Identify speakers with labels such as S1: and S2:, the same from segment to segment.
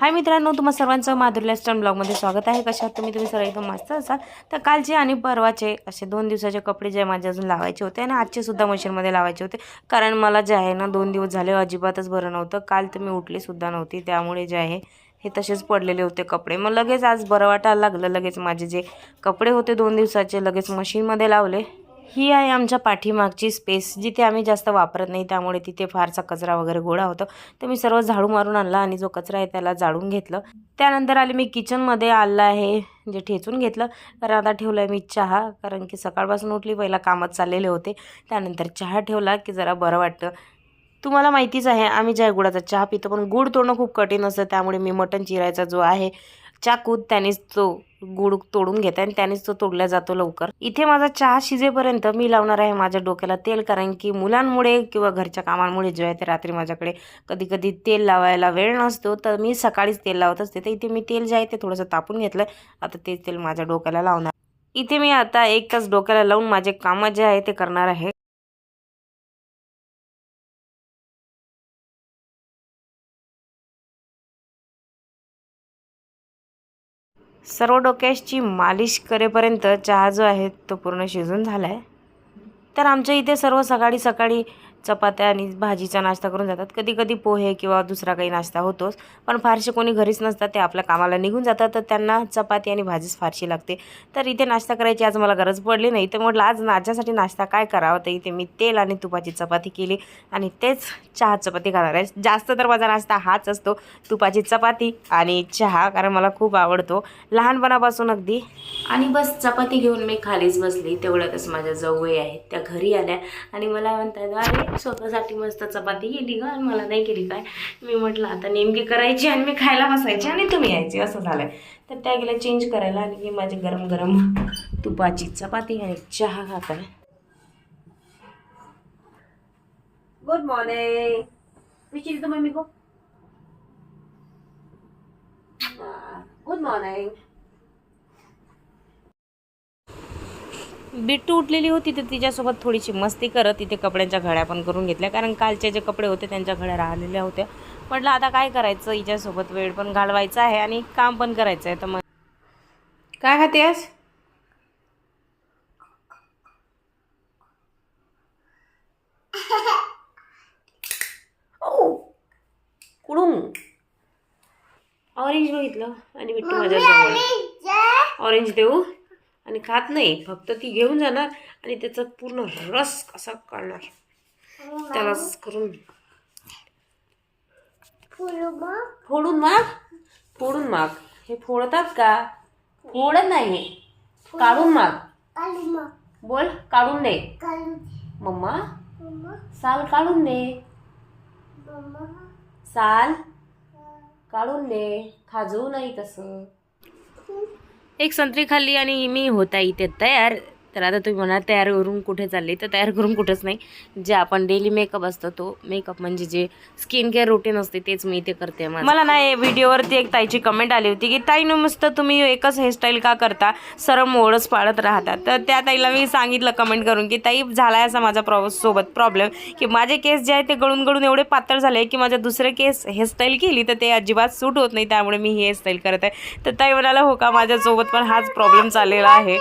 S1: हाय मित्रांनो तुम्हा सर्वांचं माधुरी लाईफस्टाईल ब्लॉगमध्ये स्वागत आहे. कशात तुम्ही? तुम्ही सर्व एकदम मस्त असाल. तर कालचे आणि परवाचे असे दोन दिवसाचे कपडे जे माझे अजून लावायचे होते आणि आजचे सुद्धा मशीनमध्ये लावायचे होते. कारण मला जे आहे ना दोन दिवस झाले अजिबातच बरं नव्हतं. काल तर मी उठली सुद्धा नव्हती. त्यामुळे जे आहे हे तसेच पडलेले होते कपडे. मग लगेच आज बरं वाटायला लागलं. लगेच माझे जे कपडे होते दोन दिवसाचे लगेच मशीनमध्ये लावले. ही आहे आमच्या पाठीमागची स्पेस जिथे आम्ही जास्त वापरत नाही त्यामुळे तिथे फारसा कचरा वगैरे गोळा होतो. तर मी सर्व झाडू मारून आणला आणि जो कचरा आहे त्याला जाळून घेतलं. त्यानंतर आले मी किचनमध्ये आलं आहे जे ठेचून घेतलं. कारण आता ठेवलं आहे मी चहा कारण की सकाळपासून उठली पहिला कामात चाललेले होते. त्यानंतर चहा ठेवला की जरा बरं वाटतं. तुम्हाला माहितीच आहे आम्ही ज्या चहा पितो पण गुड तोडणं खूप कठीण असतं. त्यामुळे मी मटण चिरायचा जो आहे चाकूत त्यानेच तो गुड तोडून घेते आणि त्यानेच तो तोडला जातो लवकर. इथे माझा चहा शिजेपर्यंत मी लावणार आहे माझ्या डोक्याला तेल कारण की मुलांमुळे किंवा घरच्या कामांमुळे जे आहे ते रात्री माझ्याकडे कधी कधी तेल लावायला वेळ नसतो. तर मी सकाळीच तेल लावत असते. तर इथे मी तेल जे आहे ते थोडंसं तापून घेतलं आता ते तेल माझ्या डोक्याला लावणार. इथे मी आता एक तास डोक्याला लावून माझे कामं जे आहे ते करणार आहे. सर्व डोक्याची मालिश करेपर्यंत चहा जो आहे तो पूर्ण शिजून झाला आहे तर आमच्या इथे सर्व सकाळी सकाळी चपात्या आणि भाजीचा नाश्ता करून जातात. कधी कधी पोहे किंवा दुसरा काही नाश्ता होतोच. पण फारसे कोणी घरीच नसतात ते आपल्या कामाला निघून जातात तर त्यांना चपाती आणि भाजीच फारशी लागते. तर इथे नाश्ता करायची आज मला गरज पडली नाही. तर म्हटलं आज माझ्यासाठी नाश्ता काय करावा? तर इथे मी तेल आणि तुपाची चपाती केली आणि तेच चहा चपाती खाणार आहे. जास्त तर माझा नाश्ता हाच असतो तुपाची चपाती आणि चहा कारण मला खूप आवडतो. लहानपणापासून अगदी. आणि बस चपाती घेऊन मी खालीच बसली. तेवढ्यातच माझ्या जवळ आहेत त्या घरी आल्या आणि मला म्हणतात अरे स्वतःसाठी मस्त चपाती केली ग आणि मला नाही केली काय मी म्हटलं आता नेमकी करायची आणि मी खायला बसायची आणि तुम्ही यायची असं झालंय तर त्या गेल्या चेंज करायला आणि मी माझी गरम गरम तुपाची चपाती आणि चहा खात आहे
S2: Good morning. Which is the mommy go? Good morning.
S1: Bittu उठलेली होती तर तिच्यासोबत थोडीशी मस्ती करत तिथे कपड्यांच्या घड्या पण करून घेतल्या. कारण कालचे जे कपडे होते त्यांच्या घड्या राहिलेल्या होत्या. म्हटलं आता काय करायचं? हिच्यासोबत वेळ पण घालवायचा आहे आणि काम पण करायचं आहे. तर मग काय खातेस कुडून? ऑरेंज बघितलं आणि बिट्टू माझ्या ऑरेंज देऊ? आणि खात नाही. फक्त ती घेऊन जाणार आणि त्याचा पूर्ण रस कसा काढणार त्याला करून फोडून माग? फोडून माग. हे फोडतात का? फोडत नाही. काढून माग. बोल काढून दे. मम्मा साल काढून दे. साल काढून दे. खाजवू नाही तसं. एक संत्री खाल्ली आणि मी होता इथे तयार. तर आता तुम्ही म्हणा तयार करून कुठे चालली? तर तयार करून कुठंच नाही. जे आपण डेली मेकअप असतो तो मेकअप म्हणजे जे स्किन केअर रुटीन असते तेच मी इथे करते मला नाही व्हिडिओवरती एक ताईची कमेंट आली होती की ताई नुसतं तुम्ही एकच हेअरस्टाईल का करता? सरळ मोडच पाळत राहतात. तर त्या ताईला मी सांगितलं कमेंट करून की ताई झाला असा माझा प्रॉ सोबत प्रॉब्लेम की माझे केस जे आहे ते गळून गळून एवढे पातळ झाले की माझ्या दुसरे केस हेअरस्टाईल केली तर ते अजिबात सूट होत नाही. त्यामुळे मी हेअरस्टाईल करत आहे. तर ताई म्हणाला हो का माझ्यासोबत पण हाच प्रॉब्लेम चाललेला आहे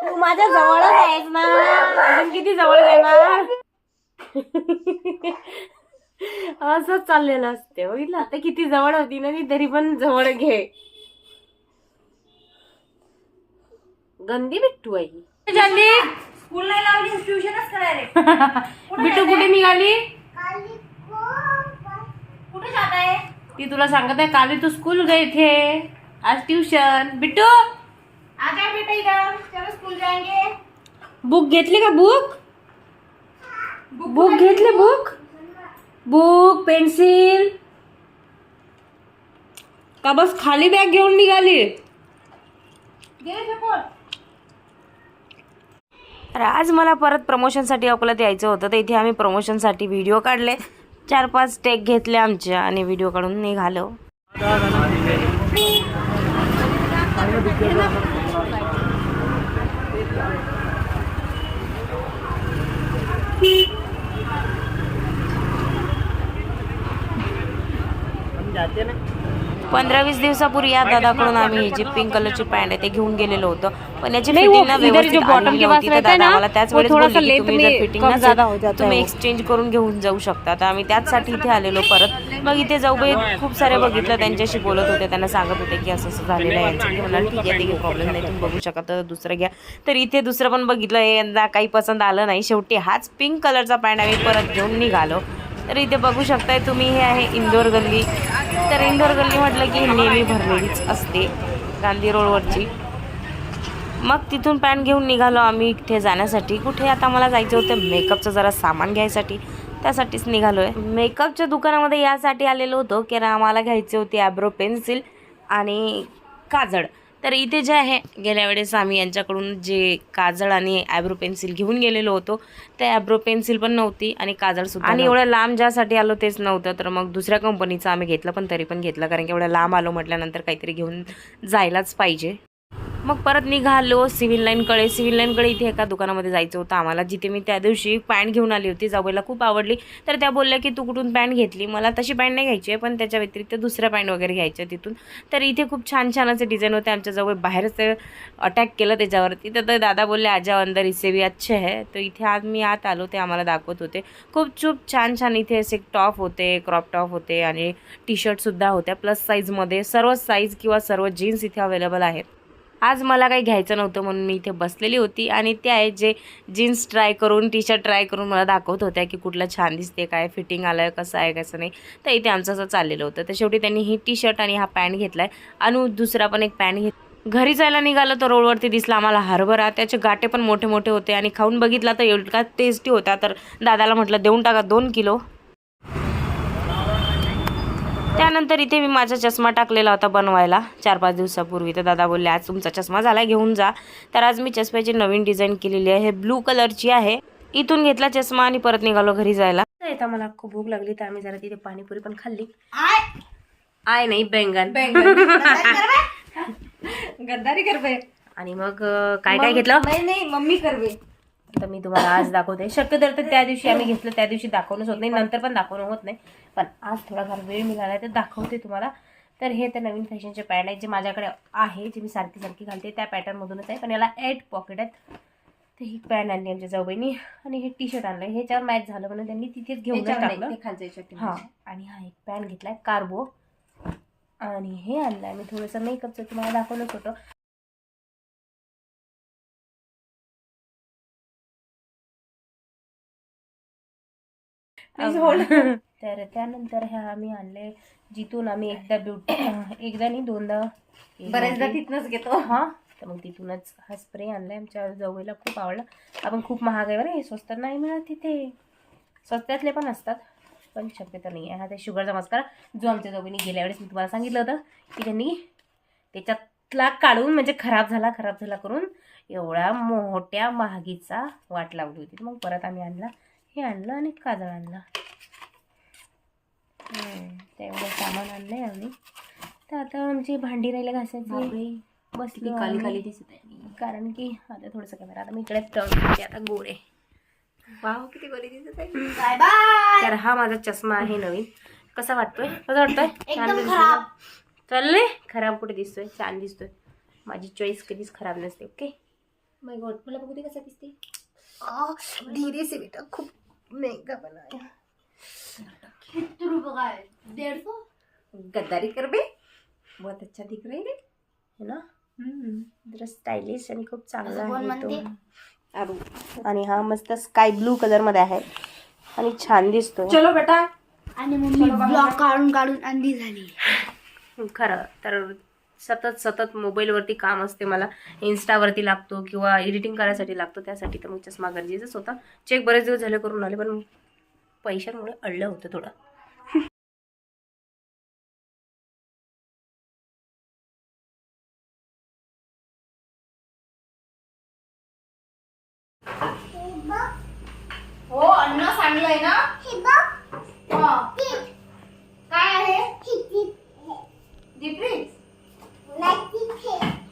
S1: तू माझ्या जवळच आहेस ना अजून किती जवळ येणार असंच चाललेलं असते. बघितलं? आता किती जवळ होती ना ती तरी पण जवळ घे. गंदी बिट्टू आहे ही. चालली
S2: स्कूल नाही लावली ट्युशनच करायला
S1: बिट्टू कुठे निघाली?
S2: कुठे जात आहे?
S1: ती तुला सांगत आहे काली तू स्कूल गए थे आज ट्यूशन बिट्टू?
S2: आ जाए बेटा इधर चलो स्कूल जाएंगे
S1: बुक घेतली का बुक? बुक घेतली बुक? Book pencil. का बस खाली बॅग घेऊन निघाली? तर आज मला परत प्रमोशनसाठी अकोल्यात यायचं होतं तर इथे आम्ही प्रमोशनसाठी व्हिडिओ काढले. चार पाच टेक घेतले आमच्या आणि व्हिडिओ काढून निघालो. पंधरा वीस दिवसापूर्वी या दादाकडून आम्ही ही जी पिंक कलरची पॅन्ट आहे ते घेऊन गेलेलो होतो. पण याची
S3: नहीं, वो
S1: फिटिंग ना
S3: इधर
S1: व्यवस्थित
S3: जो bottom
S1: आलेली
S3: के पास
S1: नव्हती तर
S3: रहता है
S1: दादा मला त्याच
S3: वो
S1: वेळेस
S3: थोड़ा
S1: बोलले
S3: सा
S1: की
S3: length
S1: तुम्ही जर
S3: में
S1: फिटिंग
S3: कम ज्यादा हो
S1: नसेल
S3: जाता.
S1: तुम्ही
S3: है वो.
S1: एक्सचेंज करून घेऊन जाऊ शकता. तर आम्ही त्याचसाठी इथे आलेलो परत. मग इथे जाऊ बाई खूप सारे बघितलं त्यांच्याशी बोलत होते त्यांना सांगत होते की असं असं झालेलं आहे. यांचं की म्हणाले ठीक आहे ठीक प्रॉब्लेम नाही तुम्ही बघू शकता तर दुसरं घ्या. तर इथे दुसरं पण बघितलं हे यंदा काही पसंत आलं नाही. शेवटी हाच पिंक कलरचा पॅन्ट आम्ही परत घेऊन निघालो. तर इथे बघू शकताय तुम्ही हे आहे इंदोर गल्ली. तर इंदोर गल्ली म्हटलं की नेहमी भरलेलीच असते गांधी रोडवरची. मग तिथून पॅन्ट घेऊन निघालो आम्ही इथे जाण्यासाठी. कुठे आता मला जायचं होतं? मेकअपचं जरा सामान घ्यायसाठी. त्यासाठीच निघालो आहे मेकअपच्या दुकानामध्ये यासाठी आलेलो होतो की आम्हाला घ्यायचे होते ॲब्रो पेन्सिल आणि काजळ. तर इथे जे आहे गेल्या वेळेस आम्ही यांच्याकडून जे काजळ आणि ॲब्रो पेन्सिल घेऊन गेलेलो होतो ते ॲब्रो पेन्सिल पण नव्हती आणि काजळसुद्धा आणि एवढं लांब ज्यासाठी आलो तेच नव्हतं तर मग दुसऱ्या कंपनीचं आम्ही घेतलं पण तरी पण घेतलं कारण की एवढं लांब आलो म्हटल्यानंतर काहीतरी घेऊन जायलाच पाहिजे. मग परत निघालो सिव्हिल लाईनकडे सिव्हिल लाईनकडे इथे एका दुकानामध्ये जायचं होतं आम्हाला जिथे मी त्या दिवशी पॅन्ट घेऊन आली होती जाऊबाईला खूप आवडली. तर त्या बोलल्या की तू कुठून पॅन्ट घेतली? मला तशी पॅन्ट नाही घ्यायची आहे पण त्याच्या व्यतिरिक्त दुसऱ्या पॅन्ट वगैरे घ्यायच्या तिथून. तर इथे खूप छान छान असे डिझाईन होते. आमच्या जवळ बाहेरच अटॅक केलं त्याच्यावरती. तर ते दादा बोलले आजा अंदर इसे भी अच्छे है. तर इथे आज मी आत आलो ते आम्हाला दाखवत होते. खूप खूप छान छान इथे असे टॉप होते क्रॉप टॉप होते आणि टी शर्टसुद्धा होत्या प्लस साईजमध्ये सर्व साईज किंवा सर्व जीन्स इथे अवेलेबल आहेत. आज मला काही घ्यायचं नव्हतं म्हणून मी इथे बसलेली होती. आणि ते आहे जे जीन्स ट्राय करून टी शर्ट ट्राय करून मला दाखवत होत्या की कुठलं छान दिसते काय फिटिंग आलं आहे कसं आहे कसं नाही. तर इथे आमचं असं चाललेलं होतं. तर शेवटी त्यांनी ही टी शर्ट आणि हा पॅन्ट घेतला आहे आणि दुसरा पण एक पॅन्ट घेत घरी जायला निघालं तर रोडवरती दिसला आम्हाला हरभरा. त्याचे गाठे पण मोठे मोठे होते आणि खाऊन बघितला तर एवढा टेस्टी होता. तर दादाला म्हटलं देऊन टाका दोन किलो. त्यानंतर इथे मी माझा चष्मा टाकलेला होता बनवायला चार पाच दिवसापूर्वी. तर दादा बोलले आज तुमचा चष्मा झाला घेऊन जा. तर आज मी चष्म्याची नवीन डिझाईन केलेली आहे. ब्लू कलरची आहे. इथून घेतला चष्मा आणि परत निघालो घरी जायला. आता मला खूप भूक लागली तर आम्ही जरा तिथे पाणीपुरी पण खाल्ली. आय! नाही बेंगन
S2: गद्दारी कर बे.
S1: आणि मग काय काय घेतलं?
S2: नाही नाही मम्मी कर बे.
S1: तर मी तुम्हाला आज दाखवते. शक्यतो तर त्या दिवशी आम्ही घेतलं त्या दिवशी दाखवणंच होत नाही. नंतर पण दाखवणं होत नाही. पण आज थोडाफार वेळ मिळाला आहे तर दाखवते तुम्हाला. तर हे तर नवीन फॅशनचे पॅन्ट आहेत जे माझ्याकडे आहे जे मी सारखी सारखी घालते. त्या पॅटर्नमधूनच आहे. पण याला एट पॉकेट आहेत. तर ही पॅन्ट आणली आमच्या जाऊबाईनी. आणि हे टी शर्ट आणलं ह्याच्यावर मॅच झालं म्हणून त्यांनी तिथेच घेऊन टाकलं.
S2: खालच्या
S1: हां. आणि हा एक पॅन्ट घेतलाय कार्बो आणि हे आणलंय. मी थोडंसं मेकअपचं तुम्हाला दाखवलंच होतं. तर त्यानंतर ह्या आम्ही आणले. जिथून आम्ही एकदा ब्युटी एकदा नाही दोनदा
S2: बऱ्याचदा तिथनच घेतो.
S1: हा. तर मग तिथूनच हा स्प्रे आणलाय. आमच्या जवळला खूप आवडला. आपण खूप महाग आहे बरं हे स्वस्तात नाही मिळत तिथे स्वस्तातले पण असतात. पण शक्यतो नाही. आहे हा ते शुगरचा मस्कारा. जो आमच्या जवळनी गेल्या वेळेस मी तुम्हाला सांगितलं होतं की त्यांनी त्याच्यातला काढून म्हणजे खराब झाला खराब झाला करून एवढ्या मोठ्या महागीचा वाट लावली होती. मग परत आम्ही आणला. हे आणलं आणि काजळ आणला. हम्म, ते एवढं सामान आणलंय आम्ही. तर आता आमची भांडी राहिल्या घासायची. बसली
S2: खाली खाली दिसत आहे
S1: कारण की आता थोडंसं कॅमेरा आता मी इकडे टर्न करते आता गोरे
S2: वाव किती गोरी दिसत आहे. Bye bye.
S1: तर हा माझा चष्मा आहे नवीन. कसा वाटतोय? कसा वाटतोय? छान दिसतोय? चालले खराब कुठे दिसतोय? छान दिसतोय. माझी चॉईस कधीच खराब नसते ओके
S2: माय गॉड मला बघू दे कसा दिसते. आ, धीरे से बेटा खूप महंगा बनाया। कितने रुपए का है? डेढ़ सौ? गद्दारी कर बे। बहुत अच्छा दिख रही है
S1: है ना?
S2: हम्म।
S1: जरा स्टायलिश आणि खूप चांगला आहे? तो. अरू. आणि हा मस्त स्काय ब्लू कलरमध्ये आहे. आणि छान दिसतो.
S2: चलो बेटा.
S4: आणि मम्मी ब्लॉग काढून काढून अंधी झाली.
S1: खरं तर सतत सतत मोबाईलवरती काम असते मला. इन्स्टावरती लागतो किंवा एडिटिंग करायसाठी लागतो. त्यासाठी तर मग चष्मा गरजेचंच होता. चेक बरेच दिवस झाले करून आले पण पैशांमुळे अडलं होतं थोडं.
S4: हो अन्न सांगलंय ना? हा. काय आहे?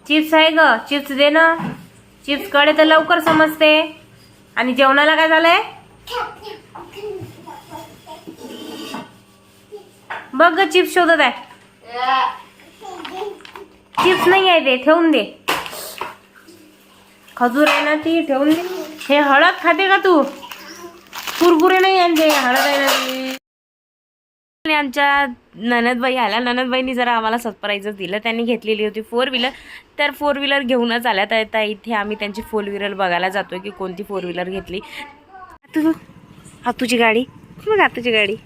S1: चिप्स आहे ग. चिप्स दे ना.
S5: चिप्सकडे तर लवकर समजते. आणि जेवणाला काय झालंय? बघ ग चिप्स शोधत आहे. चिप्स नाही आहे ते. ठेवून दे. खजूर आहे ना ती. ठेवून दे. हे हळद खाते का तू? कुरकुरे नाही आहे ते. हळद आहे ना ती. आणि आमच्या ननदबाई आल्या. ननदबाईंनी जरा आम्हाला सरप्राईजच दिलं. त्यांनी घेतलेली होती फोर व्हीलर तर फोर व्हीलर घेऊनच आल्या. तर आता इथे आम्ही त्यांची फोर व्हीलर बघायला जातोय की कोणती फोर व्हीलर घेतली. तू आतूची गाडी. मग आतूची गाडी.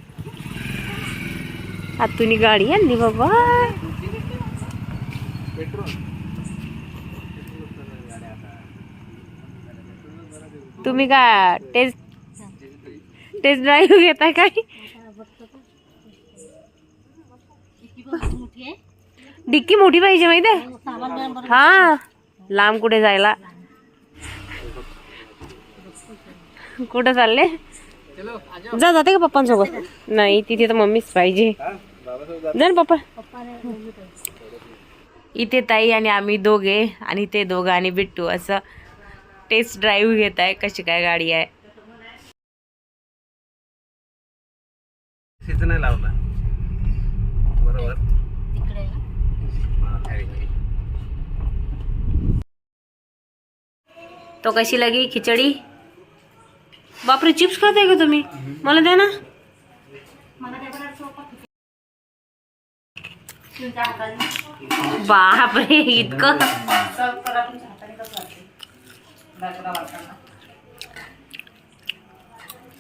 S5: आतूनी गाडी आणली बाबा. तुम्ही का टेस्ट टेस्ट ड्राईव्ह घेताय काय? डिक्की मोठी पाहिजे माहिती आहे? हा लांब कुठे जायला? कुठं चालले? जा जाते का पप्पांसोबत? नाही तिथे तर मम्मीच पाहिजे. जा ना पप्पा. इथे ताई आणि आम्ही दोघे आणि ते दोघं आणि बिट्टू असं टेस्ट ड्राईव्ह घेत आहे कशी काय गाडी आहे.
S3: नाही लावला. बरोबर हा, खाली, खाली.
S5: तो कशी लगी? खिचडी? बापरे चिप्स खाताय का तुम्ही? मला द्या ना. बापरे इतकं.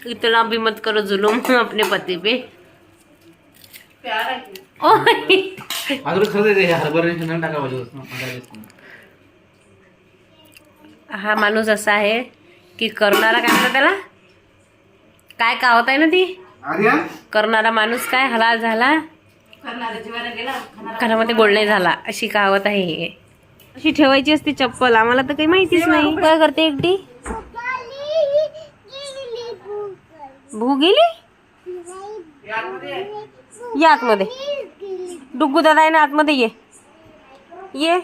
S5: इतना भी मत करो जुलूम अपने पति पे. ओह
S3: अजून खरं ते हरभरा न टाका पाहिजे
S5: हा माणूस असा आहे की करणारा काय म्हणतात त्याला? काय कावत आहे ना ती? करणारा माणूस काय हलाल झाला? घरामध्ये नाही झाला. अशी कहावत आहे ही. अशी ठेवायची असते चप्पल. आम्हाला तर काही माहितीच नाही. काय करते एकटी? भू गेली? या आतमध्ये. डुग्गू दादा आहे ना आतमध्ये ये. ये.